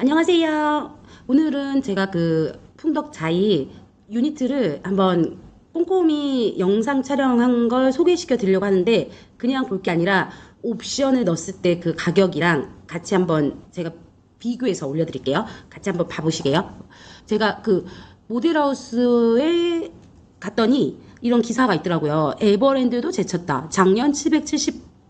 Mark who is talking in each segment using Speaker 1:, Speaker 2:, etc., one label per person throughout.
Speaker 1: 안녕하세요. 오늘은 제가 그 풍덕자이 유니트를 한번 꼼꼼히 영상 촬영한 걸 소개시켜 드리려고 하는데 그냥 볼 게 아니라 옵션을 넣었을 때 그 가격이랑 같이 한번 제가 비교해서 올려드릴게요. 같이 한번 봐보시게요. 제가 그 모델하우스에 갔더니 이런 기사가 있더라고요. 에버랜드도 제쳤다. 작년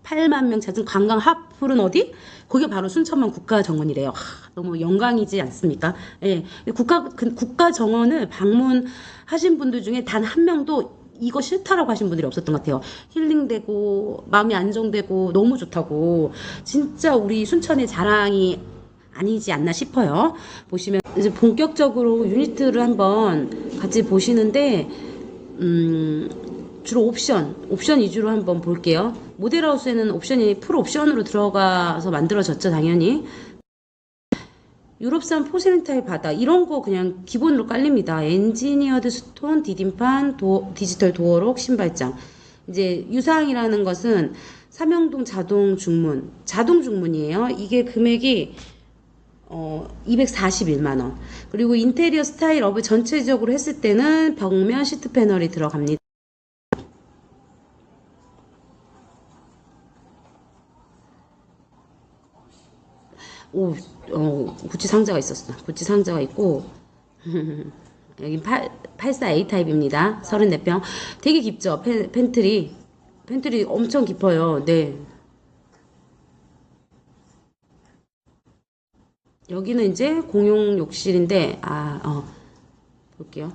Speaker 1: 778만 명 찾은 관광 핫플은 어디? 그게 바로 순천만 국가정원이래요. 하, 너무 영광이지 않습니까? 예. 국가 그 국가 정원을 방문하신 분들 중에 단 한 명도 이거 싫다라고 하신 분들이 없었던 것 같아요. 힐링되고 마음이 안정되고 너무 좋다고 진짜 우리 순천의 자랑이 아니지 않나 싶어요. 보시면 이제 본격적으로 유니트를 한번 같이 보시는데 음, 주로 옵션, 옵션 위주로 한번 볼게요. 모델하우스에는 옵션이 풀 옵션으로 들어가서 만들어졌죠, 당연히. 유럽산 포세린타일 바다 이런 거 그냥 기본으로 깔립니다. 엔지니어드 스톤, 디딤판, 도, 디지털 도어록, 신발장. 이제 유상이라는 것은 삼형동 자동 중문, 자동 중문이에요. 이게 금액이 어, 241만 원. 그리고 인테리어 스타일 업을 전체적으로 했을 때는 벽면 시트 패널이 들어갑니다. 오, 어, 구찌 상자가 있었어. 구찌 상자가 있고, 여기 8, 84A 타입입니다. 34평. 되게 깊죠? 팬, 팬트리. 팬트리 엄청 깊어요. 네. 여기는 이제 공용 욕실인데, 아, 어, 볼게요.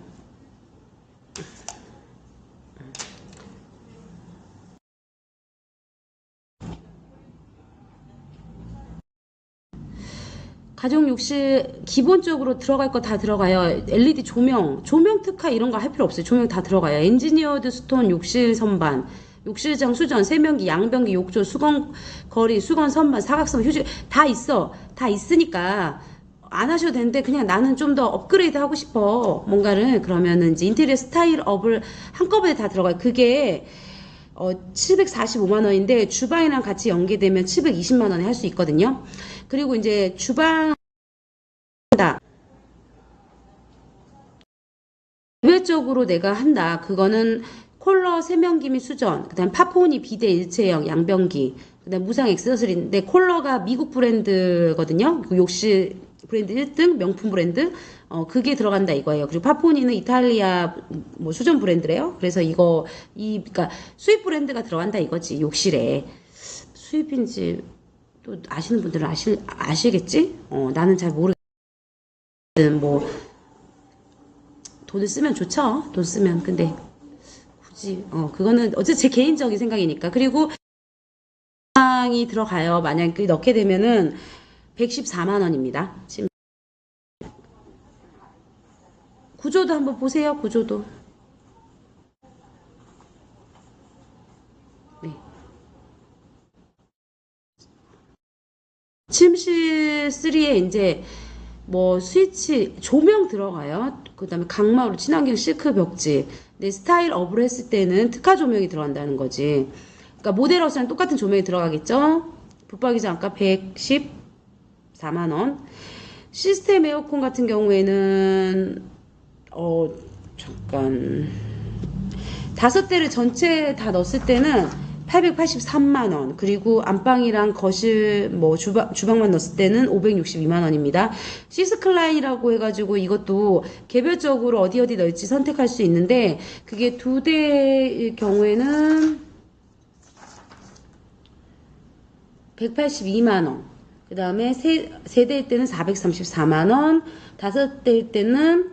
Speaker 1: 가정 욕실 기본적으로 들어갈 거 다 들어가요. LED 조명, 조명 특화 이런 거 할 필요 없어요. 조명 다 들어가요. 엔지니어드 스톤 욕실 선반, 욕실장 수전, 세면기, 양변기, 욕조, 수건 거리, 수건 선반, 사각선, 휴지 다 있어. 다 있으니까 안 하셔도 되는데 그냥 나는 좀 더 업그레이드 하고 싶어. 뭔가를 그러면은 이제 인테리어 스타일 업을 한꺼번에 다 들어가요. 그게 어, 745만 원인데 주방이랑 같이 연계되면 720만 원에 할 수 있거든요. 그리고 이제 주방 개별적으로 내가 한다. 그거는 콜러 세면기 및 수전, 그다음 파포니 비데 일체형 양변기, 그다음 무상 액세서리인데 콜러가 미국 브랜드거든요. 그 욕실 브랜드 1등 명품 브랜드. 어 그게 들어간다 이거예요. 그리고 파포니는 이탈리아 뭐 수전 브랜드래요. 그래서 이거 이 그러니까 수입 브랜드가 들어간다 이거지 욕실에 수입인지 또 아시는 분들은 아실 아시겠지? 어 나는 잘 모르. 뭐 돈을 쓰면 좋죠. 돈 쓰면 근데 굳이 어 그거는 어째 제 개인적인 생각이니까 그리고 이 들어가요. 만약 그 넣게 되면은 114만 원입니다. 지금 구조도 한번 보세요. 구조도. 침실 3에 이제 뭐 스위치 조명 들어가요. 그 다음에 강마루 친환경 실크 벽지. 근데 스타일 업을 했을 때는 특화 조명이 들어간다는 거지. 그러니까 모델하우스랑 똑같은 조명이 들어가겠죠. 붙박이장 아까 114만 원. 시스템 에어컨 같은 경우에는 어 잠깐 다섯 대를 전체 다 넣었을 때는 883만 원. 그리고 안방이랑 거실 뭐 주방 주방만 넣었을 때는 562만 원입니다. 시스클라인이라고 해 가지고 이것도 개별적으로 어디 어디 넣을지 선택할 수 있는데 그게 두 대일 경우에는 182만 원. 그 다음에 세, 세 대일 때는 434만 원. 다섯 대일 때는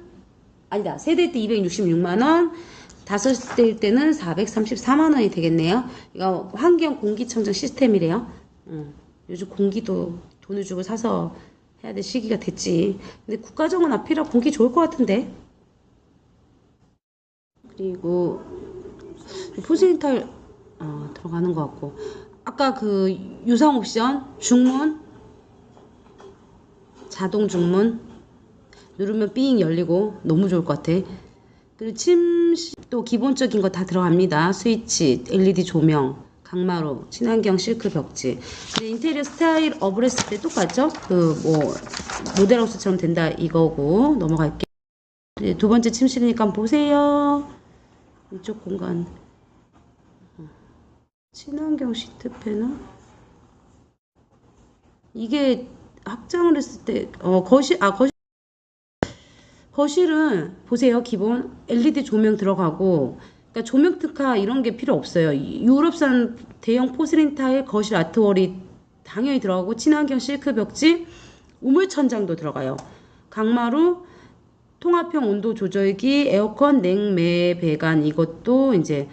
Speaker 1: 아니다. 세 대일 때 266만 원. 다섯 대일 때는 434만 원이 되겠네요. 이거 환경 공기청정 시스템이래요. 음, 요즘 공기도 돈을 주고 사서 해야 될 시기가 됐지. 근데 국가정은 앞이라 공기 좋을 것 같은데. 그리고 포스인탈 어, 들어가는 것 같고 아까 그 유상 옵션 중문 자동 중문 누르면 삥 열리고 너무 좋을 것 같아. 그리고 침도 기본적인 거 다 들어갑니다. 스위치, LED 조명, 강마루, 친환경 실크 벽지. 근데 인테리어 스타일 업을 했을 때 똑같죠? 그 뭐 모델하우스처럼 된다 이거고 넘어갈게요. 이제 두 번째 침실이니까 보세요. 이쪽 공간. 친환경 시트 패널. 이게 확장을 했을 때, 어, 거실, 아, 거실, 거실은 보세요. 기본 LED 조명 들어가고, 그러니까 조명 특화 이런 게 필요 없어요. 이- 유럽산 대형 포슬린 타일 거실 아트월이 당연히 들어가고, 친환경 실크 벽지, 우물 천장도 들어가요. 강마루, 통합형 온도 조절기, 에어컨, 냉매 배관 이것도 이제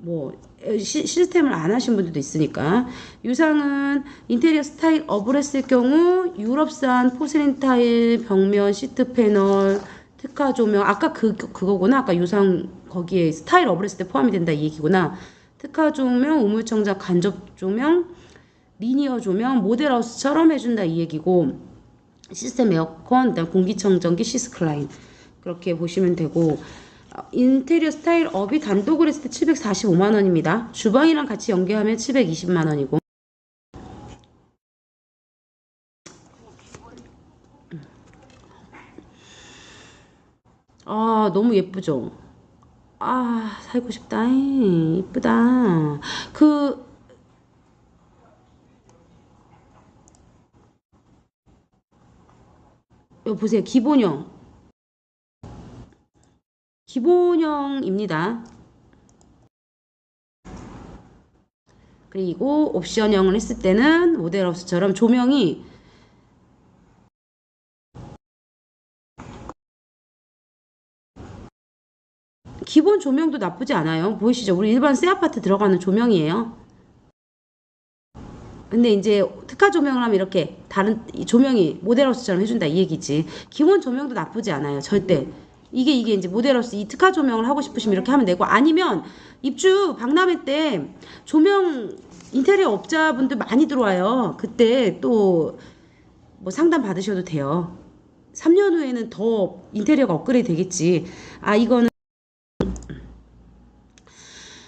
Speaker 1: 뭐 시, 시스템을 안 하신 분들도 있으니까. 유상은 인테리어 스타일 했을 경우 유럽산 포슬린 타일 벽면 시트 패널 특화 조명. 아까 그 그거구나. 아까 유상 거기에 스타일 했을 때 포함이 된다 이 얘기구나. 특화 조명 우물청자 간접 조명 리니어 조명 모델하우스처럼 해준다 이 얘기고 시스템 에어컨 그다음 공기청정기 시스클라인. 그렇게 보시면 되고. 어, 인테리어 스타일 업이 단독으로 했을 때 745만 원입니다. 주방이랑 같이 연계하면 720만 원이고. 아, 너무 예쁘죠? 아, 살고 싶다. 이쁘다. 그, 여기 보세요. 기본형. 기본형입니다. 그리고 옵션형을 했을 때는 모델하우스처럼 조명이 기본 조명도 나쁘지 않아요. 보이시죠? 우리 일반 새 아파트 들어가는 조명이에요. 근데 이제 특화 조명을 하면 이렇게 다른 이 조명이 모델하우스처럼 해준다 이 얘기지. 기본 조명도 나쁘지 않아요. 절대. 이게 이게 이제 모델하우스 이 특화 조명을 하고 싶으시면 이렇게 하면 되고 아니면 입주 박람회 때 조명 인테리어 업자분들 많이 들어와요. 그때 또 뭐 상담 받으셔도 돼요. 3년 후에는 더 인테리어가 업그레이드 되겠지. 아 이거는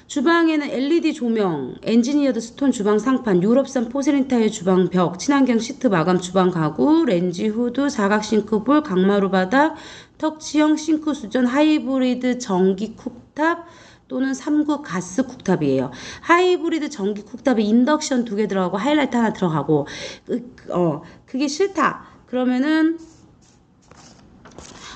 Speaker 1: 주방에는 LED 조명, 엔지니어드 스톤 주방 상판, 유럽산 포세린 타일 주방 벽, 친환경 시트 마감 주방 가구, 렌지 후드, 사각 싱크볼, 강마루 바닥, 턱치형 싱크 수전, 하이브리드 전기 쿡탑 또는 3구 가스 쿡탑이에요. 하이브리드 전기 쿡탑에 인덕션 두 개 들어가고 하이라이트 하나 들어가고 그, 어 그게 싫다. 그러면은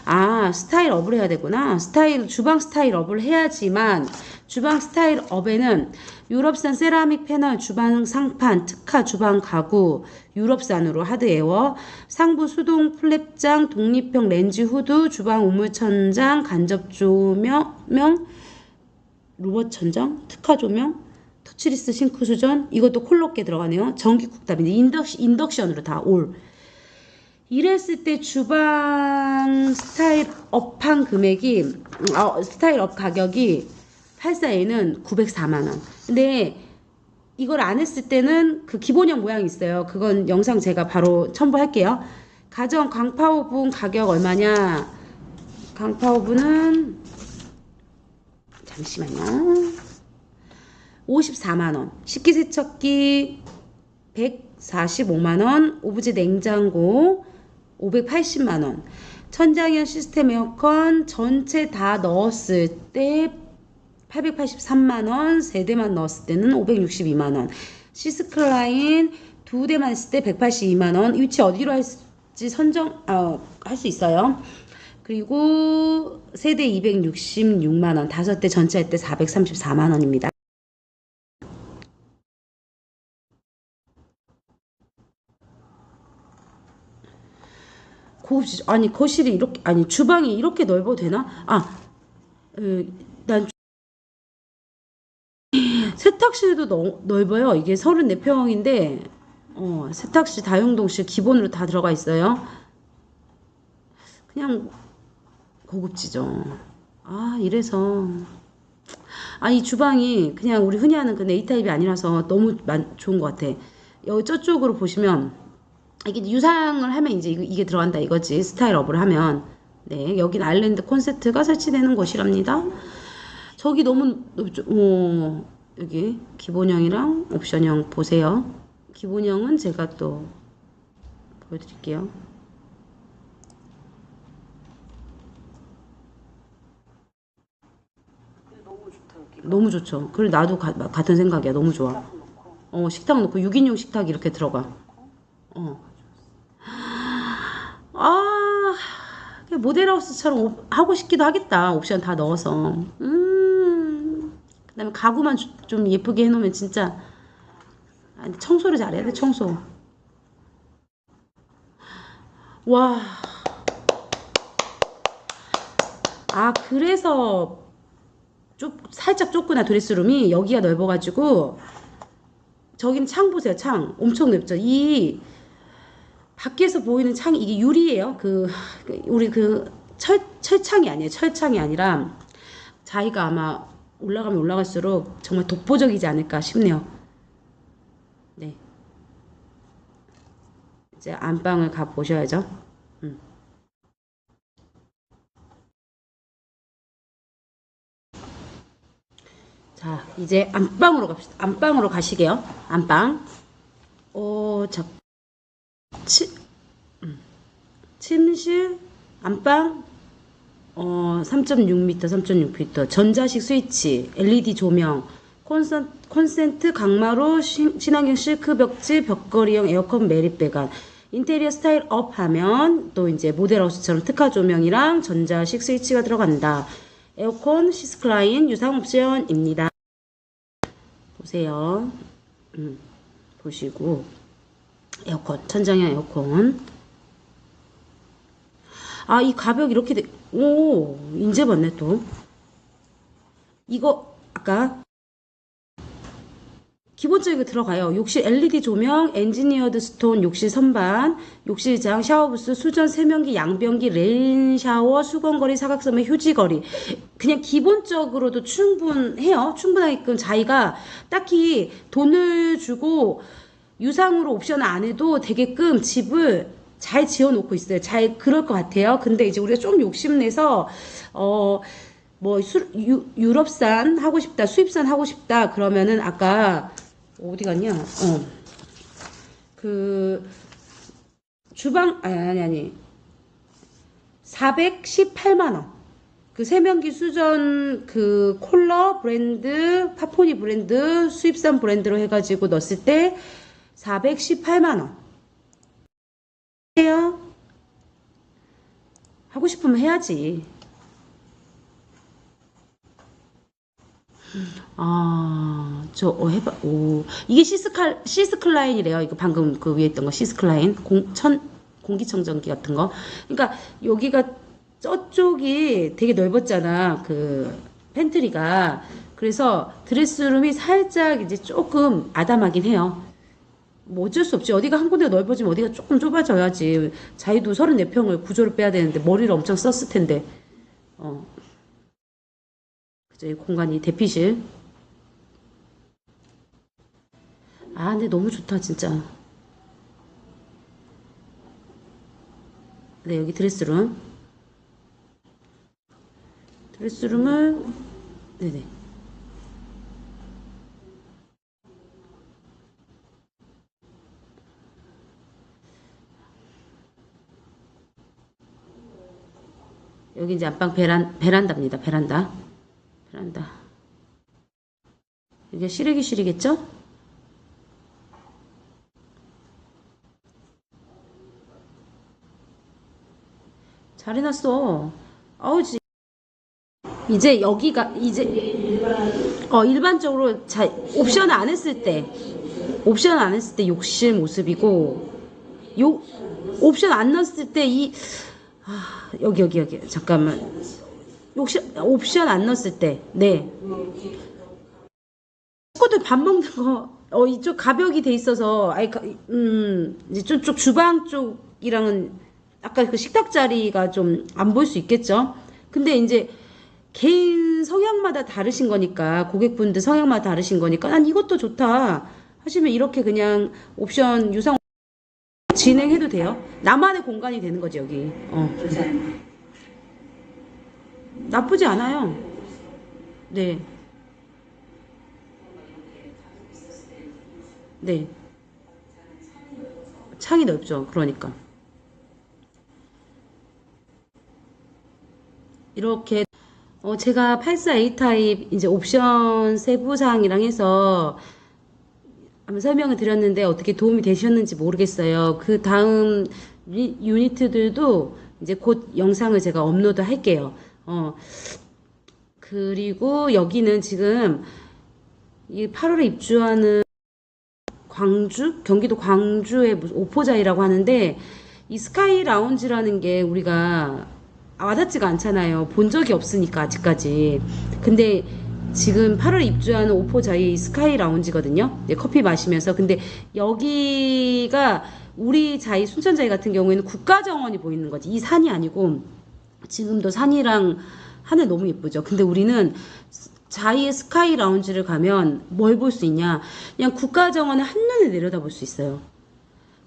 Speaker 1: 아, 스타일 업을 해야 되구나. 스타일, 주방 스타일 업을 해야지만, 주방 스타일 업에는 유럽산 세라믹 패널, 주방 상판, 특화 주방 가구, 유럽산으로 하드에어, 상부 수동 플랩장, 독립형 렌즈 후드, 주방 우물 천장, 간접 조명, 명, 로봇 천장, 특화 조명, 터치리스 싱크 수전, 이것도 콜록게 들어가네요. 전기 쿡탑인데 인덕, 인덕션으로 다 올. 이랬을 때 주방 스타일 업한 금액이 음, 어, 스타일 업 가격이 84에는 904만 원. 근데 이걸 안 했을 때는 그 기본형 모양이 있어요. 그건 영상 제가 바로 첨부할게요. 가정 강파 오븐 가격 얼마냐? 강파 오븐은 잠시만요. 54만 원. 식기세척기 145만 원. 오브제 냉장고 580만 원. 천장형 시스템 에어컨 전체 다 넣었을 때 883만 원, 세 대만 넣었을 때는 562만 원. 시스클라인 두 대만 했을 때 182만 원. 위치 어디로 할지 선정 어, 할수 있어요. 그리고 세대 266만 원, 다섯 대 전체 할 때 434만 원입니다. 고급지 아니 거실이 이렇게 아니 주방이 이렇게 넓어도 되나? 아, 에, 난 세탁실도 너, 넓어요. 이게 34평인데 어, 세탁실 다용동실 기본으로 다 들어가 있어요. 그냥 고급지죠. 아, 이래서 아, 이 주방이 그냥 우리 흔히 하는 그 A 타입이 아니라서 너무 만, 좋은 것 같아. 여기 저쪽으로 보시면 이게 유상을 하면 이제 이게, 들어간다 이거지. 스타일업을 하면. 네, 여긴 아일랜드 콘센트가 설치되는 곳이랍니다. 저기 너무. 어, 여기 기본형이랑 옵션형 보세요. 기본형은 제가 또 보여드릴게요. 너무 좋죠. 그리고 나도 가, 같은 생각이야. 너무 좋아. 어, 식탁 놓고 6인용 식탁 이렇게 들어가. 어. 아, 모델하우스처럼 하고 싶기도 하겠다. 옵션 다 넣어서. 음. 그 다음에 가구만 주- 좀 예쁘게 해놓으면 진짜 아니, 청소를 잘해야 돼. 청소. 와. 아, 그래서 좁, 살짝 좁구나 드레스룸이 여기가 넓어가지고 저긴 창 보세요 창 엄청 넓죠 이 밖에서 보이는 창이 이게 유리예요 그그 우리 그 철 철창이 아니에요 철창이 아니라 자기가 아마 올라가면 올라갈수록 정말 독보적이지 않을까 싶네요 네 이제 안방을 가 보셔야죠 음. 자, 이제 안방으로 갑시다. 안방으로 가시게요. 안방. 어, 자, 치, 음, 침실, 안방, 어, 3.6m, 3.6m, 전자식 스위치, LED 조명, 콘센, 콘센트, 강마루, 신- 친환경 실크 벽지, 벽걸이형 에어컨 매립 배관. 인테리어 스타일 업 하면 또 이제 모델하우스처럼 특화 조명이랑 전자식 스위치가 들어간다. 에어컨 시스클라인 유상 옵션입니다. 보세요. 음, 보시고 에어컨 천장형 에어컨. 아, 이 가벽 이렇게 돼. 오, 인제 봤네 또. 이거 아까 기본적으로 들어가요. 욕실 LED 조명, 엔지니어드 스톤, 욕실 선반, 욕실장, 샤워부스, 수전, 세면기, 양변기, 레인 샤워, 수건거리, 사각섬의 휴지거리. 그냥 기본적으로도 충분해요. 충분하게끔 자기가 딱히 돈을 주고 유상으로 옵션을 안 해도 되게끔 집을 잘 지어놓고 있어요. 잘 그럴 것 같아요. 근데 이제 우리가 좀 욕심내서 어. 뭐 수, 유, 유럽산 하고 싶다, 수입산 하고 싶다 그러면은 아까 어디 갔냐? 어. 그 주방 아니 아니 아니 418만 원. 그 세면기 수전 그 콜러 브랜드 파포니 브랜드 수입산 브랜드로 해가지고 넣었을 때 418만 원. 해요? 하고 싶으면 해야지. 아, 저, 어, 해봐, 오. 이게 시스칼, 시스클라인이래요. 이거 방금 그 위에 있던 거, 시스클라인. 공, 천, 공기청정기 같은 거. 그러니까 여기가 저쪽이 되게 넓었잖아. 그, 팬트리가. 그래서 드레스룸이 살짝 이제 조금 아담하긴 해요. 뭐 어쩔 수 없지. 어디가 한 군데가 넓어지면 어디가 조금 좁아져야지. 자기도 34평을 구조를 빼야 되는데 머리를 엄청 썼을 텐데. 어. 그죠. 이 공간이 대피실. 아, 근데 너무 좋다, 진짜. 네, 여기 드레스룸. 드레스룸을, 네네. 여기 이제 안방 베란, 베란다입니다. 베란다. 베란다. 이게 시래기실이겠죠? 잘 해놨어. 아우, 지 이제 여기가, 이제, 어, 일반적으로 자, 옵션 안 했을 때, 옵션 안 했을 때 욕실 모습이고, 요, 옵션 안 넣었을 때 이, 아, 여기, 여기, 여기. 잠깐만. 욕실, 옵션 안 넣었을 때, 네. 친구들 밥 먹는 거, 어, 이쪽 가벽이 돼 있어서, 아이, 가- 음, 이제 저쪽 주방 쪽이랑은, 아까 그 식탁 자리가 좀안볼수 있겠죠? 근데 이제, 개인 성향마다 다르신 거니까, 고객분들 성향마다 다르신 거니까, 난 이것도 좋다. 하시면 이렇게 그냥 옵션 유상 진행해도 돼요. 나만의 공간이 되는 거지, 여기. 어. 나쁘지 않아요. 네. 네. 창이 넓죠. 그러니까. 이렇게 어, 제가 84A 타입 이제 옵션 세부 사항이랑 해서 설명을 드렸는데 어떻게 도움이 되셨는지 모르겠어요. 그 다음 유- 유니트들도 이제 곧 영상을 제가 업로드 할게요. 어, 그리고 여기는 지금 이 8월에 입주하는 광주? 경기도 광주의 오포자이라고 하는데 이 스카이 라운지라는 게 우리가 와닿지가 않잖아요. 본 적이 없으니까 아직까지. 근데 지금 8월 입주하는 오포자이 스카이 라운지거든요. 네, 커피 마시면서. 근데 여기가 우리 자이 순천자이 같은 경우에는 국가정원이 보이는 거지. 이 산이 아니고 지금도 산이랑 하늘 너무 예쁘죠. 근데 우리는 자이의 스카이 라운지를 가면 뭘 볼 수 있냐? 그냥 국가정원을 한눈에 내려다볼 수 있어요.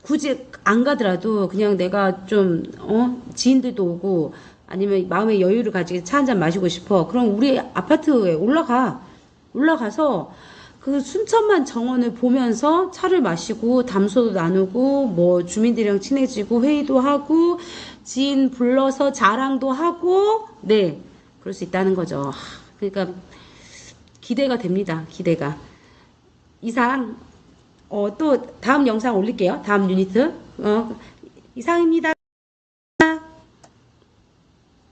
Speaker 1: 굳이 안 가더라도 그냥 내가 좀, 어, 지인들도 오고 아니면 마음의 여유를 가지고 차 한 잔 마시고 싶어. 그럼 우리 아파트에 올라가. 올라가서 그 순천만 정원을 보면서 차를 마시고 담소도 나누고 뭐 주민들이랑 친해지고 회의도 하고 지인 불러서 자랑도 하고 네. 그럴 수 있다는 거죠. 하, 그러니까 기대가 됩니다. 기대가. 이상 어, 또 다음 영상 올릴게요. 다음 유니트. 어, 이상입니다.